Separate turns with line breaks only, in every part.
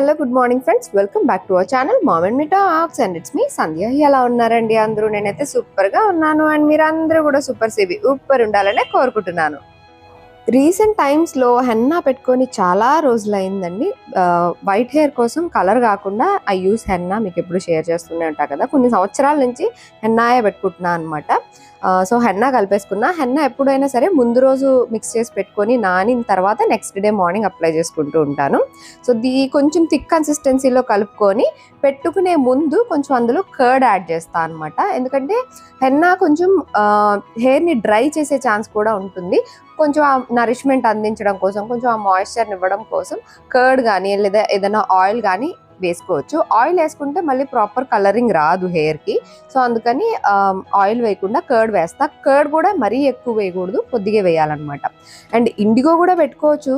Hello good morning friends. Welcome back to our channel mom and me talks. And it's me Sandhya. ఎలా ఉన్నారండి అందరూ? నేనైతే సూపర్గా ఉన్నాను. అండ్ మీరందరూ కూడా సూపర్ సేవి ఉప్పర్ ఉండాలనే కోరుకుంటున్నాను. రీసెంట్ టైమ్స్లో హెన్నా పెట్టుకొని చాలా రోజులు అయిందండి వైట్ హెయిర్ కోసం కలర్ కాకుండా ఐ యూస్ హెన్నా మీకు ఎప్పుడు షేర్ చేస్తూనే ఉంటా కదా. కొన్ని సంవత్సరాల నుంచి హెన్నాయే పెట్టుకుంటున్నా అనమాట సో హెన్నా కలిపేసుకున్నా. హెన్నా ఎప్పుడైనా సరే ముందు రోజు మిక్స్ చేసి పెట్టుకొని నానిన తర్వాత నెక్స్ట్ డే మార్నింగ్ అప్లై చేసుకుంటూ ఉంటాను. సో దీ కొంచెం థిక్ కన్సిస్టెన్సీలో కలుపుకొని పెట్టుకునే ముందు కొంచెం అందులో కర్డ్ యాడ్ చేస్తాను అనమాట ఎందుకంటే హెన్నా కొంచెం హెయిర్ని డ్రై చేసే ఛాన్స్ కూడా ఉంటుంది. కొంచెం ఆ నరిష్మెంట్ అందించడం కోసం కొంచెం ఆ మాయిశ్చర్ని ఇవ్వడం కోసం కర్డ్ కానీ లేదా ఏదైనా ఆయిల్ కానీ వేసుకోవచ్చు. ఆయిల్ వేసుకుంటే మళ్ళీ ప్రాపర్ కలరింగ్ రాదు హెయిర్కి సో అందుకని ఆయిల్ వేయకుండా కర్డ్ వేస్తా. కర్డ్ కూడా మరీ ఎక్కువ వేయకూడదు కొద్దిగా వేయాలన్నమాట. అండ్ ఇండిగో కూడా పెట్టుకోవచ్చు.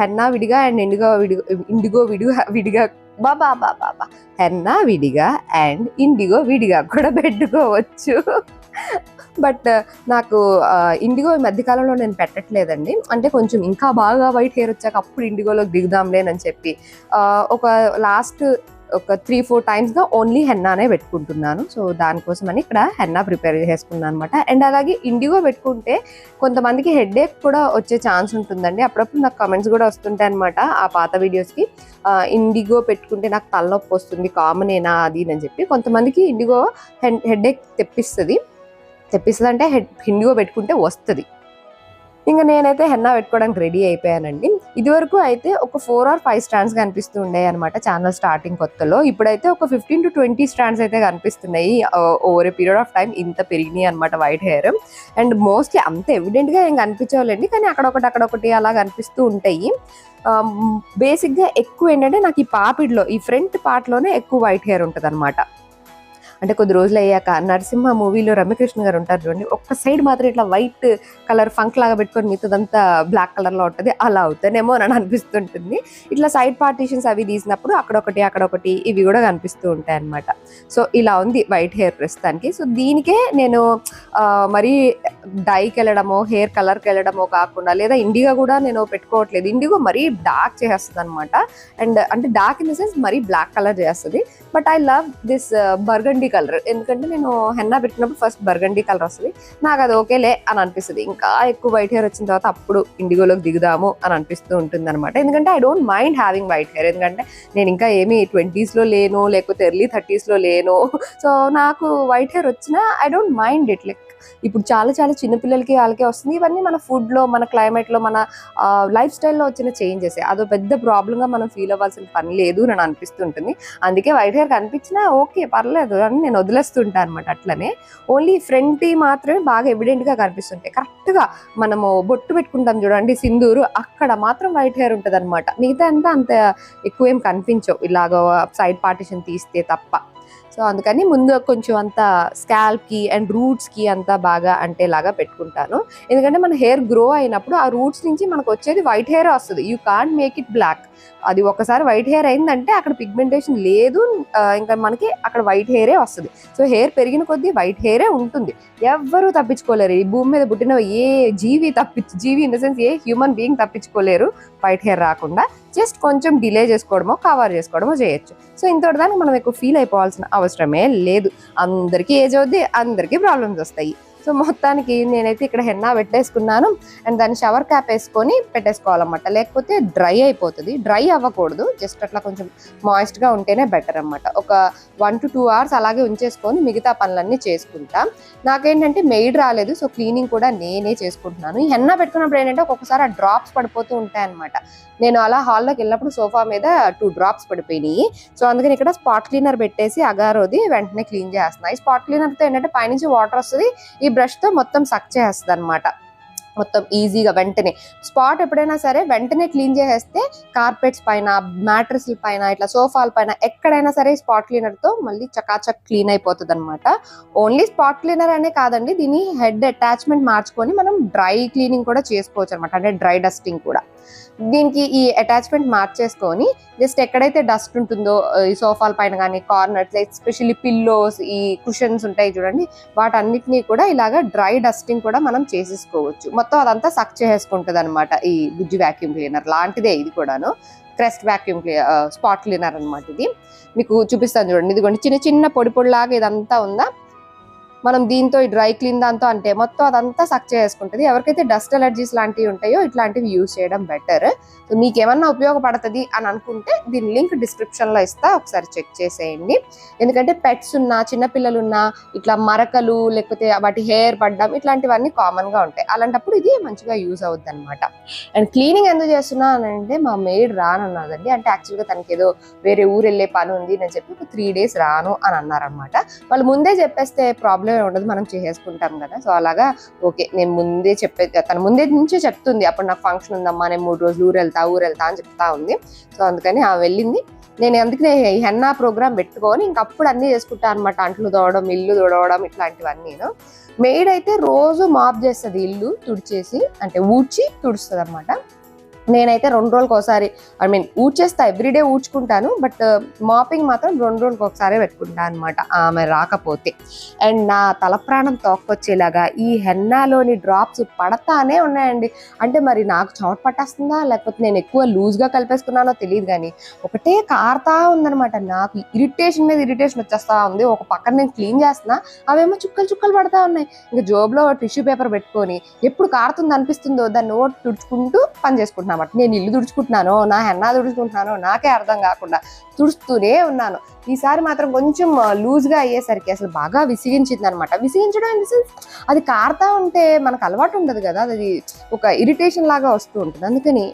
హెన్నా విడిగా అండ్ ఇండిగో విడిగా ఇండిగో విడిగా విడిగా బాబా బాబా బా. హెన్నా విడిగా అండ్ ఇండిగో విడిగా కూడా పెట్టుకోవచ్చు. బట్ నాకు ఇండిగో ఈ మధ్యకాలంలో నేను పెట్టట్లేదండి. అంటే కొంచెం ఇంకా బాగా వైట్ హెయిర్ వచ్చాక అప్పుడు ఇండిగోలోకి దిగుదాంలేనని చెప్పి. ఒక లాస్ట్ ఒక త్రీ ఫోర్ టైమ్స్గా ఓన్లీ హెన్నానే పెట్టుకుంటున్నాను. సో దానికోసమని ఇక్కడ హెన్నా ప్రిపేర్ చేసుకున్నాను అనమాట అండ్ అలాగే ఇండిగో పెట్టుకుంటే కొంతమందికి హెడ్ ఏక్ కూడా వచ్చే ఛాన్స్ ఉంటుందండి. అప్పుడప్పుడు నాకు కమెంట్స్ కూడా వస్తుంటాయి అనమాట ఆ పాత వీడియోస్కి ఇండిగో పెట్టుకుంటే నాకు తలనొప్పి వస్తుంది కామనేనా అది అని చెప్పి. కొంతమందికి ఇండిగో హెడ్ ఏక్ తెప్పిస్తుంది. తెప్పిస్తుంది అంటే హెడ్ హిండిగో పెట్టుకుంటే వస్తుంది. ఇంకా నేనైతే హెన్నా పెట్టుకోవడానికి రెడీ అయిపోయానండి. ఇదివరకు అయితే ఒక ఫోర్ ఆర్ ఫైవ్ స్టాండ్స్ కనిపిస్తూ ఉండే అనమాట ఛానల్ స్టార్టింగ్ కొత్తలో. ఇప్పుడైతే ఒక ఫిఫ్టీన్ టు ట్వంటీ స్టాండ్స్ అయితే కనిపిస్తున్నాయి. Over a period of time ఇంత పెరిగినాయి అనమాట వైట్ హెయిర్. అండ్ మోస్ట్లీ అంత ఎవిడెంట్గా ఏం కనిపించవాలండి కానీ అక్కడొకటి అక్కడొకటి అలా కనిపిస్తూ ఉంటాయి. బేసిక్గా ఎక్కువ ఏంటంటే నాకు ఈ పాపిడ్లో ఈ ఫ్రంట్ పార్ట్లోనే ఎక్కువ వైట్ హెయిర్ ఉంటుంది అంటే కొద్ది రోజులు అయ్యాక నరసింహ మూవీలో రమ్యకృష్ణ గారు ఉంటారు చూడండి. ఒక్క సైడ్ మాత్రం ఇట్లా వైట్ కలర్ ఫంక్ లాగా పెట్టుకొని మిగతాదంతా బ్లాక్ కలర్లో ఉంటుంది. అలా అవుతానేమో అని అనిపిస్తుంటుంది. ఇట్లా సైడ్ పార్టీషన్స్ అవి తీసినప్పుడు అక్కడొకటి అక్కడొకటి ఇవి కూడా కనిపిస్తూ ఉంటాయి అనమాట సో ఇలా ఉంది వైట్ హెయిర్ ప్రస్తుతానికి. సో దీనికే నేను మరీ డైకి వెళ్ళడమో హెయిర్ కలర్కి వెళ్ళడమో కాకుండా లేదా ఇండిగా కూడా నేను పెట్టుకోవట్లేదు. ఇండిగో మరీ డార్క్ చేస్తుంది అనమాట అండ్ అంటే డార్క్ ఇన్ ద సెన్స్ మరీ బ్లాక్ కలర్ చేస్తుంది. But I love this burgundy colour. ఎందుకంటే నేను హెన్నా పెట్టినప్పుడు ఫస్ట్ బర్గండీ కలర్ వస్తుంది. నాకు అది ఓకేలే అని అనిపిస్తుంది. ఇంకా ఎక్కువ వైట్ హెయిర్ వచ్చిన తర్వాత అప్పుడు ఇండిగోలోకి దిగుదాము అని అనిపిస్తూ ఉంటుంది అనమాట ఎందుకంటే I don't mind having white hair ఎందుకంటే నేను ఇంకా ఏమి ట్వంటీస్లో లేను లేకపోతే ఎర్లీ థర్టీస్లో లేను. సో నాకు వైట్ హెయిర్ వచ్చినా I don't mind it like ఇప్పుడు చాలా చాలా చిన్నపిల్లలకి వాళ్ళకే వస్తుంది. ఇవన్నీ మన ఫుడ్లో మన క్లైమేట్లో మన లైఫ్ స్టైల్లో వచ్చిన చేంజెస్ అదో పెద్ద ప్రాబ్లంగా మనం ఫీల్ అవ్వాల్సిన పని లేదు అని అనిపిస్తుంటుంది. అందుకే వైట్ హెయిర్ కనిపించినా ఓకే పర్లేదు అని నేను వదిలేస్తుంటాను అనమాట అట్లనే. ఓన్లీ ఫ్రంట్ మాత్రమే బాగా ఎవిడెంట్గా కనిపిస్తుంటాయి. కరెక్ట్గా మనము బొట్టు పెట్టుకుంటాం చూడండి సింధూరు అక్కడ మాత్రం వైట్ హెయిర్ ఉంటుంది అనమాట మిగతా అంతా అంత ఎక్కువ ఏం కనిపించవు. ఇలాగ సైడ్ పార్టీషన్ తీస్తే తప్ప. సో అందుకని ముందు కొంచెం అంత స్కాల్ప్కి అండ్ రూట్స్కి అంతా బాగా అంటేలాగా పెట్టుకుంటాను. ఎందుకంటే మన హెయిర్ గ్రో అయినప్పుడు ఆ రూట్స్ నుంచి మనకు వచ్చేది వైట్ హెయిర్ వస్తుంది. You can't make it black అది ఒకసారి వైట్ హెయిర్ అయిందంటే అక్కడ పిగ్మెంటేషన్ లేదు ఇంకా మనకి అక్కడ వైట్ హెయిరే వస్తుంది. సో హెయిర్ పెరిగిన కొద్దీ వైట్ హెయిరే ఉంటుంది. ఎవ్వరూ తప్పించుకోలేరు. ఈ భూమి మీద పుట్టిన ఏ జీవి తప్పించు జీవి in the sense a human being తప్పించుకోలేరు. వైట్ హెయిర్ రాకుండా. జస్ట్ కొంచెం డిలే చేసుకోవడమో కవర్ చేసుకోవడమో చేయొచ్చు. సో ఇంతటి దానికి మనం ఎక్కువ ఫీల్ అయిపోవాల్సిన అవసరమే లేదు. అందరికీ ఏజ్ అవుద్ది అందరికీ ప్రాబ్లమ్స్ వస్తాయి. సో మొత్తానికి నేనైతే ఇక్కడ హెన్నా పెట్టేసుకున్నాను. అండ్ దాన్ని షవర్ క్యాప్ వేసుకొని పెట్టేసుకోవాలన్నమాట. లేకపోతే డ్రై అయిపోతుంది. డ్రై అవ్వకూడదు. జస్ట్ అట్లా కొంచెం మాయిస్ట్గా ఉంటేనే బెటర్ అన్నమాట. ఒక వన్ టు టూ అవర్స్ అలాగే ఉంచేసుకొని మిగతా పనులన్నీ చేసుకుంటా. నాకేంటంటే మెయిడ్ రాలేదు. సో క్లీనింగ్ కూడా నేనే చేసుకుంటున్నాను. ఈ హెన్నా పెట్టుకున్నప్పుడు ఏంటంటే ఒక్కొక్కసారి ఆ డ్రాప్స్ పడిపోతూ ఉంటాయన్నమాట నేను అలా హాల్లోకి వెళ్ళినప్పుడు సోఫా మీద టూ డ్రాప్స్ పడిపోయినాయి. సో అందుకని ఇక్కడ స్పాట్ క్లీనర్ పెట్టేసి అగారోది వెంటనే క్లీన్ చేస్తున్నాయి స్పాట్ క్లీనర్తో ఏంటంటే పైనుంచి వాటర్ వస్తుంది. ఈ బ్రష్తో మొత్తం సక్ చేస్తుంది అనమాట మొత్తం ఈజీగా వెంటనే. స్పాట్ ఎప్పుడైనా సరే వెంటనే క్లీన్ చేసేస్తే కార్పెట్స్ పైన మ్యాట్రస్ల పైన ఇట్లా సోఫాల పైన ఎక్కడైనా సరే స్పాట్ క్లీనర్తో మళ్ళీ చకాచక్ క్లీన్ అయిపోతుంది అనమాట ఓన్లీ స్పాట్ క్లీనర్ అనే కాదండి దీని హెడ్ అటాచ్మెంట్ మార్చుకొని మనం డ్రై క్లీనింగ్ కూడా చేసుకోవచ్చు అనమాట అంటే డ్రై డస్టింగ్ కూడా. దీనికి ఈ అటాచ్మెంట్ మార్చేసుకొని జస్ట్ ఎక్కడైతే డస్ట్ ఉంటుందో ఈ సోఫాల పైన కానీ కార్నర్స్ ఎస్పెషల్లీ పిల్లోస్ ఈ కుషన్స్ ఉంటాయి చూడండి వాటన్నిటినీ కూడా ఇలాగ డ్రై డస్టింగ్ కూడా మనం చేసేసుకోవచ్చు. మొత్తం అదంతా సక్ చేసేసుకుంటుంది అనమాట ఈ బుజ్జి వ్యాక్యూమ్ క్లీనర్ లాంటిదే ఇది కూడాను. క్రెస్ట్ వ్యాక్యూమ్ స్పాట్ క్లీనర్ అనమాట ఇది. మీకు చూపిస్తాను చూడండి. ఇదిగోండి చిన్న చిన్న పొడి పొడిలాగా ఇదంతా ఉందా? మనం దీంతో ఈ డ్రై క్లీన్ దాంతో అంటే మొత్తం అదంతా సక్ చేసుకుంటుంది. ఎవరికైతే డస్ట్ అలర్జీస్ లాంటివి ఉంటాయో ఇట్లాంటివి యూజ్ చేయడం బెటర్. సో మీకు ఏమన్నా ఉపయోగపడుతుంది అని అనుకుంటే దీని లింక్ డిస్క్రిప్షన్లో ఇస్తా ఒకసారి చెక్ చేసేయండి. ఎందుకంటే పెట్స్ ఉన్నా చిన్నపిల్లలు ఉన్నా ఇట్లా మరకలు లేకపోతే వాటి హెయిర్ పడ్డం ఇట్లాంటివన్నీ కామన్గా ఉంటాయి. అలాంటప్పుడు ఇది మంచిగా యూజ్ అవుద్ది అనమాట అండ్ క్లీనింగ్ ఎందుకు చేస్తున్నా అని అంటే మా మెయిడ్ రానన్నదండి. అంటే యాక్చువల్గా తనకి ఏదో వేరే ఊరు వెళ్ళే పని ఉంది నేను చెప్పి త్రీ డేస్ రాను అని అన్నారనమాట వాళ్ళు ముందే చెప్పేస్తే ప్రాబ్లం ఉండదు మనం చేసేసుకుంటాం కదా. సో అలాగా ఓకే నేను ముందే చెప్పే తను ముందే నుంచే చెప్తుంది అప్పుడు నాకు ఫంక్షన్ ఉందమ్మా నేను మూడు రోజులు ఊరు వెళ్తా ఊరు వెళ్తా అని చెప్తా ఉంది. సో అందుకని ఆ వెళ్ళింది. నేను అందుకనే ఈ హెన్నా ప్రోగ్రామ్ పెట్టుకొని ఇంకప్పుడు అన్నీ చేసుకుంటా అనమాట. అంట్లు తోవడం ఇల్లు తుడవడం ఇట్లాంటివన్నీ. మెయిడ్ అయితే రోజు మాప్ చేస్తుంది ఇల్లు తుడిచేసి అంటే ఊడ్చి తుడుస్తుంది అనమాట నేనైతే రెండు రోజులకు ఒకసారి ఐ మీన్ ఊడ్చేస్తా ఎవ్రీడే ఊడ్చుకుంటాను బట్ మాపింగ్ uh, మాత్రం రెండు రోజులకు ఒకసారి పెట్టుకుంటాను అనమాట ఆమె రాకపోతే. అండ్ నా తల ప్రాణం తోక్కొచ్చేలాగా ఈ హెన్నాలోని డ్రాప్స్ పడతానే ఉన్నాయండి. అంటే మరి నాకు చోట పట్టేస్తుందా? లేకపోతే నేను ఎక్కువ లూజ్గా కలిపేసుకున్నానో తెలియదు కానీ ఒకటే కారుతా ఉందనమాట నాకు ఇరిటేషన్ మీద ఇరిటేషన్ వచ్చేస్తా ఉంది. ఒక పక్కన నేను క్లీన్ చేస్తున్నా అవేమో చుక్కలు చుక్కలు పడతా ఉన్నాయి. ఇంకా జోబులో టిష్యూ పేపర్ పెట్టుకొని ఎప్పుడు కారుతుంది అనిపిస్తుందో దాన్ని ఓటు తుడుచుకుంటూ పని చేసుకుంటున్నాను అన్నమాట నేను ఇల్లు తుడుచుకుంటున్నాను నా హెన్నా తుడుచుకుంటున్నాను నాకే అర్థం కాకుండా తుడుస్తూనే ఉన్నాను. ఈసారి మాత్రం కొంచెం లూజ్గా అయ్యేసరికి అసలు బాగా విసిగించింది అనమాట విసిగించడం ఇన్ సెన్స్ అది కారుతా ఉంటే మనకు అలవాటు ఉండదు కదా అది ఒక ఇరిటేషన్ లాగా వస్తూ ఉంటుంది. అందుకని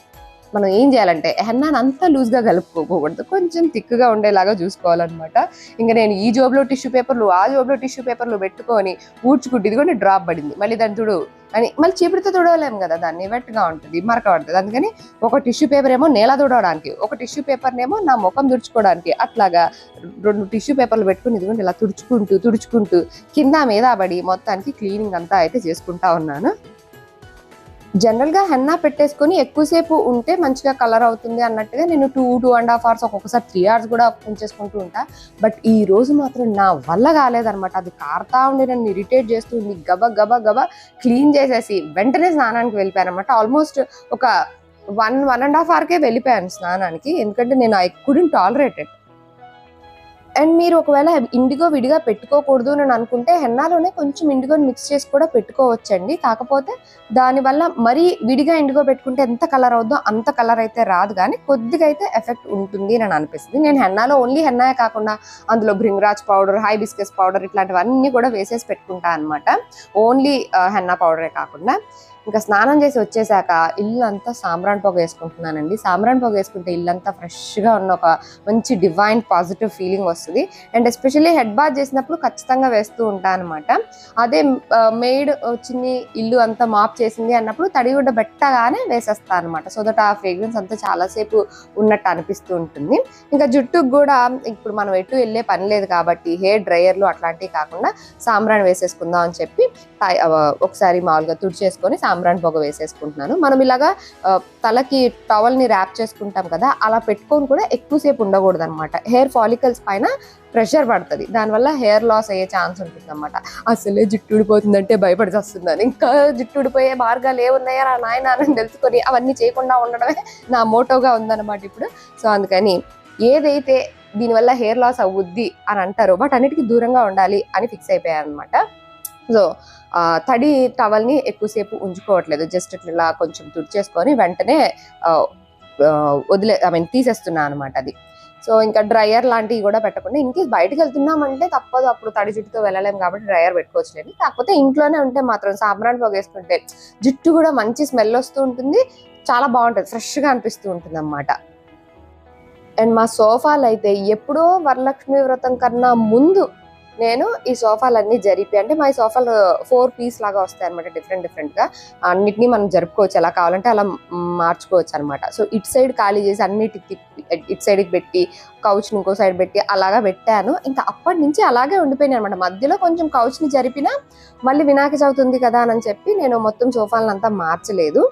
మనం ఏం చేయాలంటే హెన్నాను అంతా లూజ్గా కలుపుకోకూడదు. కొంచెం థిక్గా ఉండేలాగా చూసుకోవాలన్నమాట. ఇంకా నేను ఈ జోబులో టిష్యూ పేపర్లు ఆ జోబులో టిష్యూ పేపర్లు పెట్టుకొని ఊడ్చుకుంటే కూడా డ్రాప్ పడింది. మళ్ళీ దాన్ని తుడు అని మళ్ళీ చీపురితో తుడవలేము కదా దాన్ని వెట్గా ఉంటుంది మరక పడుతుంది. అందుకని ఒక టిష్యూ పేపర్ ఏమో నేల తుడవడానికి ఒక టిష్యూ పేపర్నేమో నా ముఖం తుడుచుకోవడానికి అట్లాగా రెండు టిష్యూ పేపర్లు పెట్టుకుని ఇదిగోండి ఇలా తుడుచుకుంటూ తుడుచుకుంటూ కింద మీద పడి మొత్తానికి క్లీనింగ్ అంతా అయితే చేసుకుంటా ఉన్నాను. జనరల్గా హెన్నా పెట్టేసుకొని ఎక్కువసేపు ఉంటే మంచిగా కలర్ అవుతుంది అన్నట్టుగా నేను two two and half hours ఒక్కొక్కసారి త్రీ అవర్స్ కూడా ఉంచేసుకుంటూ ఉంటా. బట్ ఈ రోజు మాత్రం నా వల్ల కాలేదన్నమాట. అది కారుతా ఉండి నన్ను ఇరిటేట్ చేస్తుంది గబ గబ గబ క్లీన్ చేసేసి వెంటనే స్నానానికి వెళ్ళిపోయాను అనమాట ఆల్మోస్ట్ ఒక వన్ వన్ అండ్ హాఫ్ అవర్కే వెళ్ళిపోయాను స్నానానికి. ఎందుకంటే నేను ఐ కుడెంట్ టాలరేటెడ్ అండ్ మీరు ఒకవేళ ఇండిగో విడిగా పెట్టుకోకూడదు అని అనుకుంటే హెన్నాలోనే కొంచెం ఇండిగోని మిక్స్ చేసి కూడా పెట్టుకోవచ్చండి. కాకపోతే దానివల్ల మరీ విడిగా ఇండిగో పెట్టుకుంటే ఎంత కలర్ అవుద్దో అంత కలర్ అయితే రాదు. కానీ కొద్దిగా అయితే ఎఫెక్ట్ ఉంటుంది అని అనిపిస్తుంది. నేను హెన్నాలో ఓన్లీ హెన్నాయే కాకుండా అందులో bhringraj powder hibiscus powder ఇట్లాంటివన్నీ కూడా వేసేసి పెట్టుకుంటా అనమాట ఓన్లీ uh, హెన్నా పౌడరే కాకుండా. ఇంకా స్నానం చేసి వచ్చేసాక ఇల్లు అంతా సాంబ్రాన్ పొగ వేసుకుంటున్నానండి. సాంబ్రాన్ పొగ వేసుకుంటే ఇల్లంతా ఫ్రెష్గా ఉన్న ఒక మంచి డివైన్ పాజిటివ్ ఫీలింగ్ వస్తుంది. అండ్ ఎస్పెషల్లీ హెడ్ బాత్ చేసినప్పుడు ఖచ్చితంగా వేస్తూ ఉంటాను అనమాట అదే మెయిడ్ వచ్చింది ఇల్లు అంతా మాప్ చేసింది అన్నప్పుడు తడిగుడ్డ పెట్టగానే వేసేస్తాను అనమాట సో దట్ ఆ ఫ్రేగ్రెన్స్ అంతా చాలాసేపు ఉన్నట్టు అనిపిస్తూ ఉంటుంది. ఇంకా జుట్టుకు కూడా ఇప్పుడు మనం ఎటు వెళ్ళే పని లేదు కాబట్టి హెయిర్ డ్రైయర్లు అట్లాంటివి కాకుండా సాంబ్రాన్ వేసేసుకుందాం అని చెప్పి ఒకసారి మామూలుగా తుడిచేసుకొని సాంబ్రాన్ పొగ వేసేసుకుంటున్నాను. మనం ఇలాగా తలకి టవల్ని ర్యాప్ చేసుకుంటాం కదా అలా పెట్టుకొని కూడా ఎక్కువసేపు ఉండకూడదు అనమాట హెయిర్ ఫాలికల్స్ పైన ప్రెషర్ పడుతుంది. దానివల్ల హెయిర్ లాస్ అయ్యే ఛాన్స్ ఉంటుంది అనమాట అసలే జుట్టు ఊడిపోతుందంటే భయపడి వస్తుందని ఇంకా జుట్టు ఊడిపోయే మార్గాలు ఏమున్నాయా నా నాయన అని తెలుసుకొని అవన్నీ చేయకుండా ఉండడమే నా మోటోగా ఉందన్నమాట ఇప్పుడు. సో అందుకని ఏదైతే దీనివల్ల హెయిర్ లాస్ అవుద్ది అని అంటారో బట్ అన్నిటికీ దూరంగా ఉండాలి అని ఫిక్స్ అయిపోయాను అనమాట సో తడి టవల్ని ఎక్కువసేపు ఉంచుకోవట్లేదు. జస్ట్ ఇట్లా కొంచెం తుడిచేసుకొని వెంటనే వదిలే ఐ మీన్ తీసేస్తున్నాను అనమాట అది. సో ఇంకా డ్రయర్ లాంటివి కూడా పెట్టకుండా ఇన్ బయటకు వెళ్తున్నామంటే తప్పదు. అప్పుడు తడి జుట్టుతో వెళ్ళలేము కాబట్టి డ్రయర్ పెట్టుకోవచ్చులేదు కాకపోతే ఇంట్లోనే ఉంటే మాత్రం సాంబ్రాన్ పొగేసుకుంటే జుట్టు కూడా మంచి స్మెల్ వస్తూ ఉంటుంది. చాలా బాగుంటుంది. ఫ్రెష్గా అనిపిస్తూ ఉంటుంది అనమాట అండ్ మా సోఫాలు అయితే ఎప్పుడో వరలక్ష్మి వ్రతం కన్నా ముందు నేను ఈ సోఫాలన్నీ జరిపి అంటే మా సోఫాలు ఫోర్ పీస్ లాగా వస్తాయి అనమాట డిఫరెంట్ డిఫరెంట్గా అన్నిటినీ మనం జరుపుకోవచ్చు. ఎలా కావాలంటే అలా మార్చుకోవచ్చు అనమాట సో ఇటు సైడ్ ఖాళీ చేసి అన్నిటి తిప్పి ఇటు సైడ్ పెట్టి కౌచ్ ఇంకో సైడ్ పెట్టి అలాగా పెట్టాను. ఇంకా అప్పటి నుంచి అలాగే ఉండిపోయినాయి అనమాట మధ్యలో కొంచెం కౌచ్ని జరిపినా మళ్ళీ వినాయక చవితి ఉంది కదా అని చెప్పి నేను మొత్తం సోఫాలను అంతా మార్చలేదు.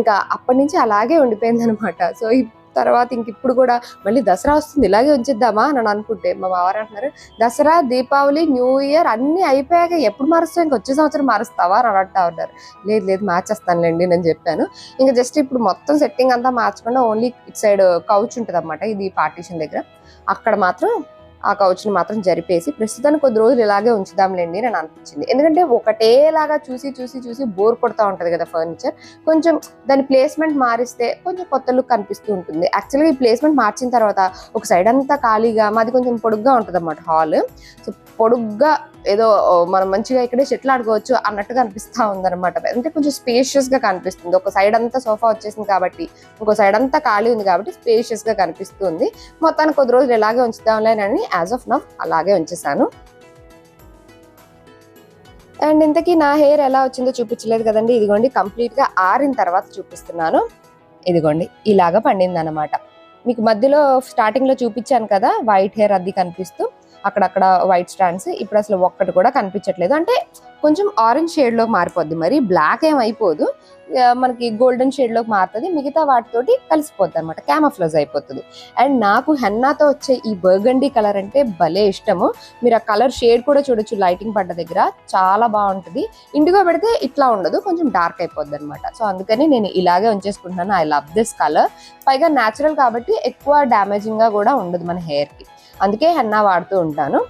ఇంకా అప్పటి నుంచి అలాగే ఉండిపోయింది అనమాట సో తర్వాత ఇంక ఇప్పుడు కూడా మళ్ళీ దసరా వస్తుంది ఇలాగే ఉంచిద్దామా అని అనుకుంటే మా వారు అంటున్నారు దసరా దీపావళి న్యూ ఇయర్ అన్ని అయిపోయాక ఎప్పుడు మారుస్తావు? ఇంక వచ్చే సంవత్సరం మారుస్తావా? అని అంటా ఉన్నారు. లేదు లేదు మార్చేస్తానులేండి నేను చెప్పాను. ఇంకా జస్ట్ ఇప్పుడు మొత్తం సెట్టింగ్ అంతా మార్చకుండా ఓన్లీ ఇట్ సైడ్ కౌచ్ ఉంటుంది అనమాట ఇది పార్టీషన్ దగ్గర. అక్కడ మాత్రం ఆ కౌచ్ని మాత్రం జరిపేసి ప్రస్తుతానికి కొద్ది రోజులు ఇలాగే ఉంచుదాంలేండి అని అనిపించింది. ఎందుకంటే ఒకటేలాగా చూసి చూసి చూసి బోర్ కొడుతూ ఉంటుంది కదా ఫర్నిచర్. కొంచెం దాని ప్లేస్మెంట్ మారిస్తే కొంచెం కొత్త లుక్ కనిపిస్తూ ఉంటుంది. యాక్చువల్గా ఈ ప్లేస్మెంట్ మార్చిన తర్వాత ఒక సైడ్ అంతా ఖాళీగా మాది కొంచెం పొడుగ్గా ఉంటుంది అన్నమాట హాల్. సో పొడుగ్గా ఏదో మనం మంచిగా ఇక్కడే చెట్లు ఆడుకోవచ్చు అన్నట్టుగా అనిపిస్తూ ఉందన్నమాట. అంటే కొంచెం స్పేషియస్గా కనిపిస్తుంది. ఒక సైడ్ అంతా సోఫా వచ్చేసింది కాబట్టి ఇంకో సైడ్ అంతా ఖాళీ ఉంది కాబట్టి స్పేషియస్గా కనిపిస్తుంది. మొత్తానికి కొద్ది రోజులు ఇలాగే ఉంచుదాంలేనని యాజ్ ఆఫ్ నవ్ అలాగే ఉంచేసాను అండ్ ఇంతకీ నా హెయిర్ ఎలా వచ్చిందో చూపించలేదు కదండి. ఇదిగోండి కంప్లీట్గా ఆరిన తర్వాత చూపిస్తున్నాను. ఇదిగోండి ఇలాగా పండిందనమాట మీకు మధ్యలో స్టార్టింగ్లో చూపించాను కదా వైట్ హెయిర్ అది కనిపిస్తూ అక్కడక్కడ వైట్ స్టాండ్స్ ఇప్పుడు అసలు ఒక్కటి కూడా కనిపించట్లేదు. అంటే కొంచెం ఆరెంజ్ షేడ్లో మారిపోద్ది. మరి బ్లాక్ ఏం అయిపోదు. మనకి గోల్డెన్ షేడ్లోకి మారుతుంది. మిగతా వాటితోటి కలిసిపోద్ది అనమాట క్యామఫ్లోజ్ అయిపోతుంది. అండ్ నాకు హెన్నాతో వచ్చే ఈ బర్గండి కలర్ అంటే భలే ఇష్టము. మీరు ఆ కలర్ షేడ్ కూడా చూడొచ్చు లైటింగ్ పడ్డ దగ్గర. చాలా బాగుంటుంది. ఇండిగో పెడితే ఇట్లా ఉండదు. కొంచెం డార్క్ అయిపోద్ది అనమాట సో అందుకని నేను ఇలాగే ఉంచేసుకుంటున్నాను. ఐ లవ్ దిస్ కలర్ పైగా న్యాచురల్ కాబట్టి ఎక్కువ డ్యామేజింగ్గా కూడా ఉండదు మన హెయిర్కి అందుకే హెన్నా వాడుతూ ఉంటాను.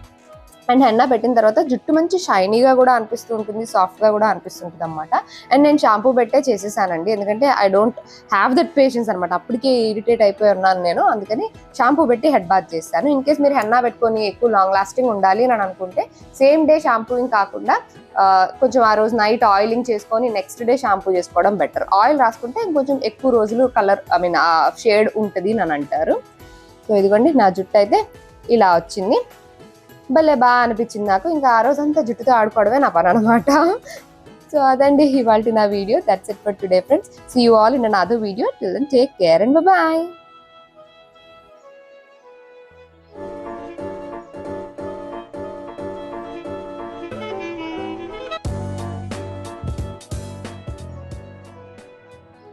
అండ్ హెన్నా పెట్టిన తర్వాత జుట్టు మంచి షైనీగా కూడా అనిపిస్తూ ఉంటుంది సాఫ్ట్గా కూడా అనిపిస్తుంటుంది అనమాట అండ్ నేను షాంపూ పెట్టే చేసేసానండి. ఎందుకంటే I don't have that patience అనమాట అప్పటికి ఇరిటేట్ అయిపోయి ఉన్నాను నేను. అందుకని షాంపూ పెట్టి హెడ్ బాత్ చేస్తాను ఇన్ కేస్ మీరు హెన్నా పెట్టుకొని ఎక్కువ లాంగ్ లాస్టింగ్ ఉండాలి అని అనుకుంటే సేమ్ డే షాంపూయింగ్ కాకుండా కొంచెం ఆ రోజు నైట్ ఆయిలింగ్ చేసుకొని నెక్స్ట్ డే షాంపూ చేసుకోవడం బెటర్ ఆయిల్ రాసుకుంటే కొంచెం ఎక్కువ రోజులు కలర్ ఐ మీన్ షేడ్ ఉంటుంది అని అంటారు. సో ఇదిగోండి నా జుట్టు అయితే ఇలా వచ్చింది. భలే బాగా అనిపించింది నాకు. ఇంకా ఆ రోజు అంతా జుట్టుతో ఆడుకోవడమే నా పని అనమాట సో అదండి ఇవాళ నా video. That's it for today friends see you all in another video till then take care and bye